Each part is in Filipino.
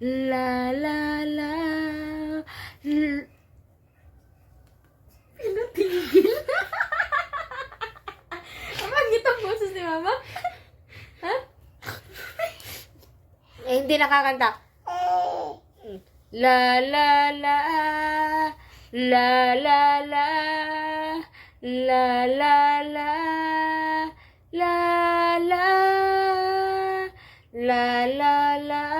La la la. L- Pinatigil. Ang pangit ang boses ni Mama. Ha? Eh, hindi nakakanta. La la la. La la la. La la la. La la. La la la.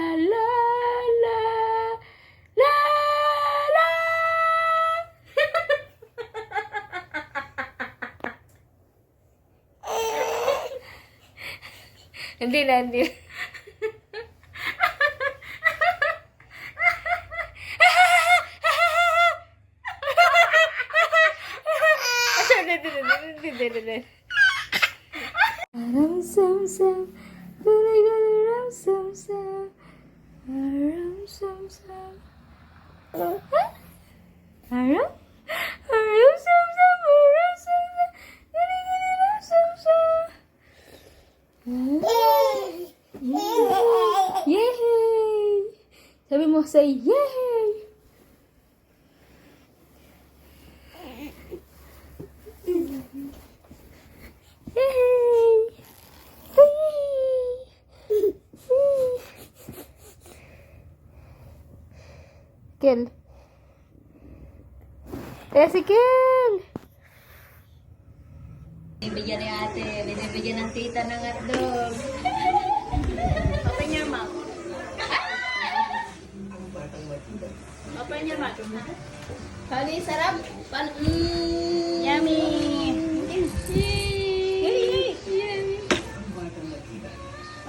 Hindi na, hindi. Ram sam sam, gully gully ram sam sam, ram sam sam. Aram, aram sam sam, aram sam sam, gully gully ram sam sam. Mo, say yay! Yay! Kel. Eh, si Kel! Binibigyan ni ate, binibigyan ng tita ng hotdog. Open your mouth. Open your mouth. Hali, sarap. Pan mm, yummy. Yay! Yummy.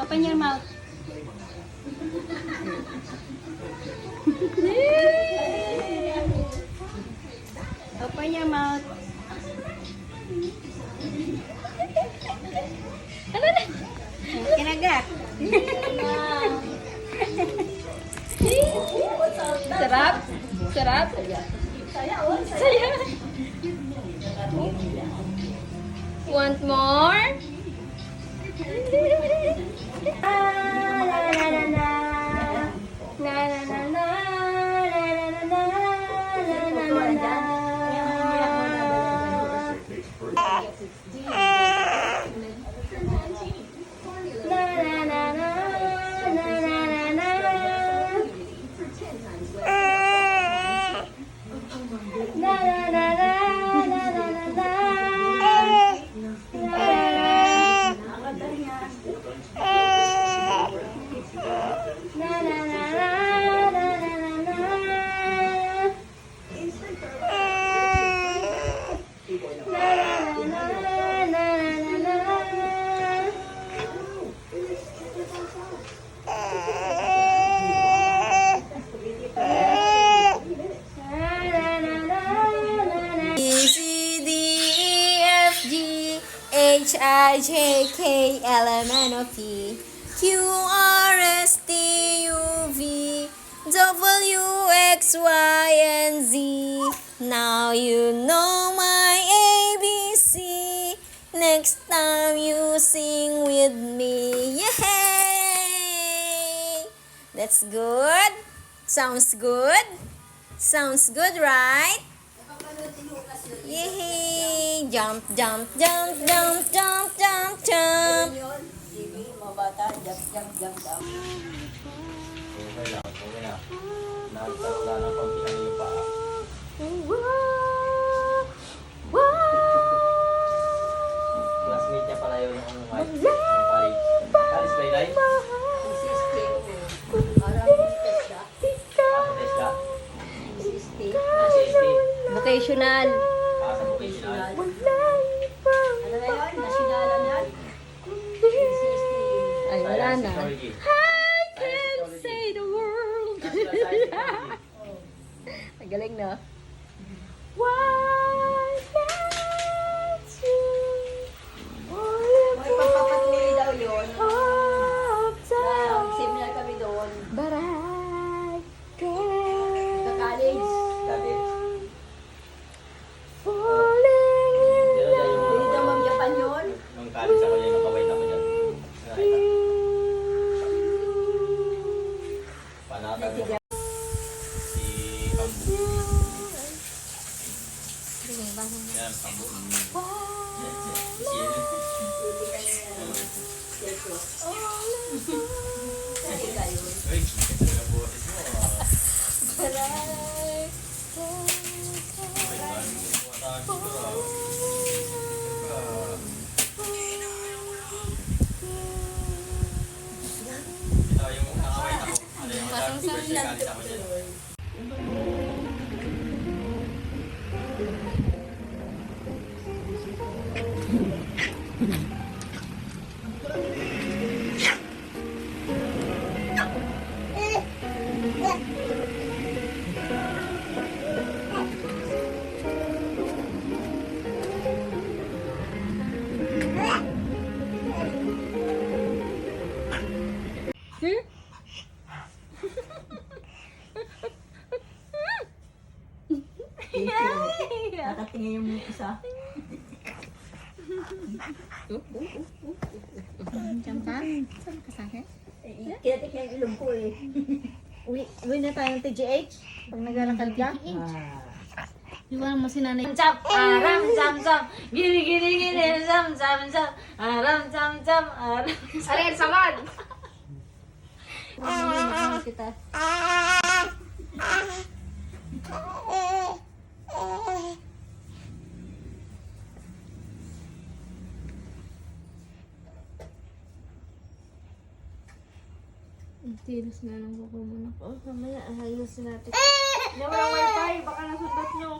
Open your mouth. Open your mouth. Ano na? Kinagat. Sarap? Sarap? Saya. Want more? H, I, J, K, L, M, N, O, P, Q, R, S, T, U, V, W, X, Y, and Z. Now you know my ABC. Next time you sing with me. Yay! That's good. Sounds good. Sounds good, right? Yay! Jump, jump, jump, jump, jump, jump, jump. Yun, mga bata, jump, jump, jump, jump. Okay lang, okay lang. na. Nagkaroon ng ano yung paa. Wow! Wow! Classmate niya pala yun yung white. Yung college. College ba yun, Lai? Ikaw Ako, test ka? ikaw Ah, CST. Vocational. Ah, sa vocational. wala ibang kundi Ay, wala Science, na. technology. I can say the world. Ang galing na. Why Pambu. Nakatingin yung isa. Eh, Kinatik niya yung ilong ko eh. Uwi, uwi na tayo ng TGH. Pag naglalakad ka. Ah. Iwan mo si nanay. Cham, aram, cham, cham. Gini, gini, gini, cham, cham, cham. Aram, cham, cham, aram. Arin, samad! kita. Ang tilos nga ng kuko mo na. Oh, mamaya ayusin natin. Hindi mo ng wifi, baka nasundot nyo.